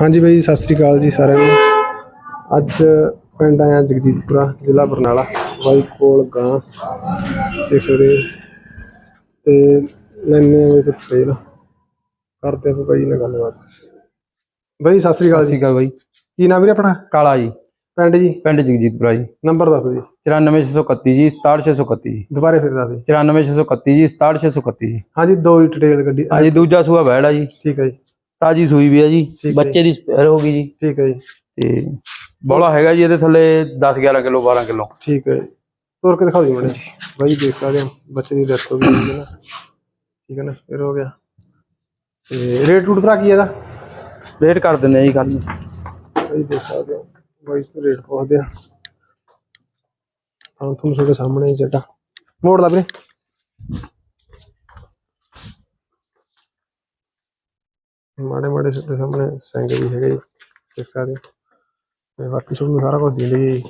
ਹਾਂਜੀ ਬਾਈ ਸਤਿ ਸ੍ਰੀ ਅਕਾਲ ਜੀ ਸਾਰਿਆਂ ਨੂੰ। ਅੱਜ ਪਿੰਡ ਆਇਆ ਜਗਜੀਤਪੁਰਾ ਜ਼ਿਲ੍ਹਾ ਬਰਨਾਲਾ। ਬਾਈ ਕੋਲ ਗਾਂ ਦੇਖ ਸਕਦੇ। ਤੇ ਲੈਣੇ ਹੋਏ ਤੇ ਟ੍ਰੇਲ ਕਰਦੇ ਆਪਾਂ ਬਾਈ ਨਾਲ ਗੱਲਬਾਤ। ਬਾਈ ਸਤਿ ਸ੍ਰੀ ਅਕਾਲ ਜੀ। ਸ਼੍ਰੀ ਅਕਾਲ ਬਾਈ। ਕੀ ਨਾਮ ਵੀਰੇ ਆਪਣਾ? ਕਾਲਾ ਜੀ। ਪਿੰਡ ਜੀ? ਪਿੰਡ ਜਗਜੀਤਪੁਰਾ ਜੀ। ਨੰਬਰ ਦੱਸ ਦਿਓ। ਜੀ 94631 ਜੀ 67631 ਜੀ। ਦੁਬਾਰੇ ਫਿਰ ਦੱਸ ਦਿਓ। 94631 ਜੀ 67631 ਜੀ। ਹਾਂਜੀ ਦੋ ਹੀ ਡਿਟੇਲ ਗੱਡੀ। ਹਾਂਜੀ ਦੂਜਾ ਸੂਆ ਬੈੜਾ ਜੀ। ਠੀਕ ਹੈ ਜੀ। ਤਾਜੀ ਸੂਈ ਵੀ ਹੈ ਜੀ। ਬੱਚੇ ਦੀ ਸਪੇਅਰ ਹੋ ਗਈ ਜੀ। ਠੀਕ ਹੈ ਜੀ। ਤੇ ਬੋਲਾ ਹੈਗਾ ਜੀ ਇਹਦੇ ਥੱਲੇ 10 11 ਕਿਲੋ 12 ਕਿਲੋ। ਠੀਕ ਹੈ ਤੋਰ ਕੇ ਦਿਖਾਓ ਜੀ ਮੈਨੂੰ ਬਾਈ ਦੇਖ ਸਕਦੇ ਹੋ ਬੱਚੇ ਦੀ ਡੈਥ ਹੋ ਗਈ ਹੈ ਨਾ। ਠੀਕ ਹੈ ਨਾ ਫਿਰ ਹੋ ਗਿਆ। ਤੇ ਰੇਟ ਰੂਟ ਭਰਾ ਕੀ ਇਹਦਾ? ਰੇਟ ਕਰ ਦਿੰਦੇ ਆ ਜੀ ਕੱਲ ਬਾਈ ਦੇਖ ਸਕਦੇ ਹੋ ਬਾਈ ਇਸ ਰੇਟ ਪੁੱਛਦੇ ਆ। ਹਾਂ ਤੁਹਾਨੂੰ ਤੁਹਾਡੇ ਸਾਹਮਣੇ ਹੀ ਜੱਟਾ ਮੋੜ ਲਾ ਵੀਰੇ। ਮਾੜੇ ਮਾੜੇ ਸਿੱਧੇ ਸਾਹਮਣੇ ਸਿੰਘ ਵੀ ਹੈਗੇ ਜੀ ਦੇਖ ਸਕਦੇ ਹੋ ਤੇ ਬਾਕੀ ਤੁਹਾਨੂੰ ਸਾਰਾ ਕੁਝ ਦਿੰਦੇ ਜੀ।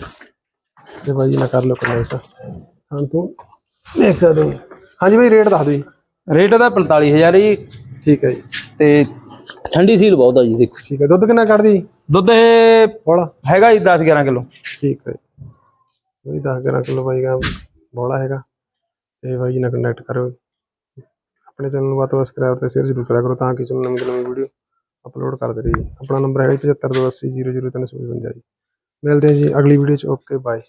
ਤੇ ਜੀ ਨਾਲ ਕਰ ਲਓ ਕਨੈਕਟ ਹਾਂ ਤੂੰ ਦੇਖ ਸਕਦੇ ਹੋ। ਹਾਂਜੀ ਬਾਈ ਰੇਟ ਦੱਸ ਦਿਓ ਜੀ। ਰੇਟ ਇਹਦਾ 45000 ਜੀ। ਠੀਕ ਹੈ ਜੀ। ਤੇ ਠੰਡੀ ਸੀਲ ਬਹੁਤ ਆ ਜੀ ਦੇਖੋ। ਠੀਕ ਹੈ ਦੁੱਧ ਕਿੰਨਾ ਕੱਢਦੀ? ਜੀ ਦੁੱਧ ਇਹ ਬੋਲਾ ਹੈਗਾ ਜੀ 10 11 ਕਿਲੋ। ਠੀਕ ਹੈ ਜੀ। 10 11 ਕਿਲੋ ਬਾਈ ਦਾ ਬੋਲਾ ਹੈਗਾ। ਤੇ ਬਾਈ ਜੀ ਨਾਲ ਕੰਟੈਕਟ ਕਰੋ ਆਪਣੇ ਚੈਨਲ ਨੂੰ ਵੱਧ ਤੋਂ ਵੱਧ ਸਬਸਕ੍ਰਾਈਬ ਤੇ ਸ਼ੇਅਰ ਜ਼ਰੂਰ ਕਰਿਆ ਕਰੋ ਤਾਂ ਕਿ ਤੁਹਾਨੂੰ ਨਵੀਂ ਤੋਂ ਨਵੀਂ ਵੀਡੀਓ ਅਪਲੋਡ ਕਰਦੇ ਰਹੀਏ। ਆਪਣਾ ਨੰਬਰ ਹੈਗਾ 7528000355 ਜੀ। ਮਿਲਦੇ ਹਾਂ ਜੀ ਅਗਲੀ ਵੀਡੀਓ ਚ। Okay bye